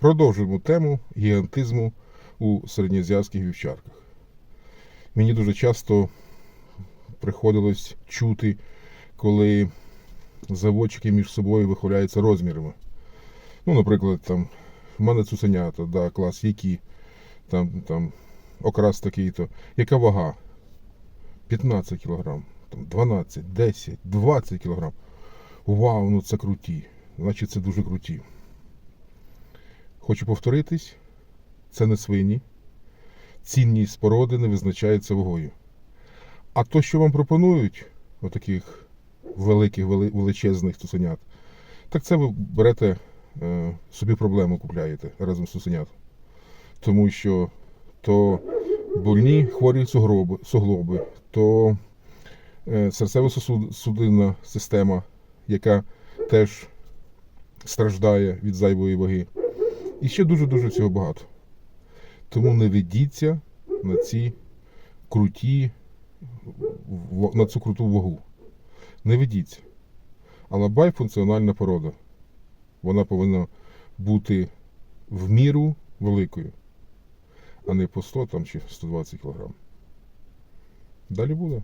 Продовжуємо тему гігантизму у середньоазіатських вівчарках. Мені дуже часто приходилось чути, коли заводчики між собою вихваляються розмірами. Ну, наприклад, там, в мене цуценята, да, клас, які, там, там, окрас такий-то. Яка вага? 15 кг, там, 12, 10, 20 кг. Вау, ну це круті. Значить, це дуже круті. Хочу повторитись, це не свині. Цінність породи не визначається вагою. А то, що вам пропонують, отаких великих, величезних цуценят, так це ви берете е, собі проблему купляєте разом з цуценят. Тому що то больні хворі сугроби, суглоби, то е, серцево-судинна система, яка теж страждає від зайвої ваги. І ще дуже-дуже всього багато. Тому не ведіться на ці круті, на цю круту вагу. Не ведіться. Алабай функціональна порода. Вона повинна бути в міру великою, а не по 100 там, чи 120 кг. Далі буде.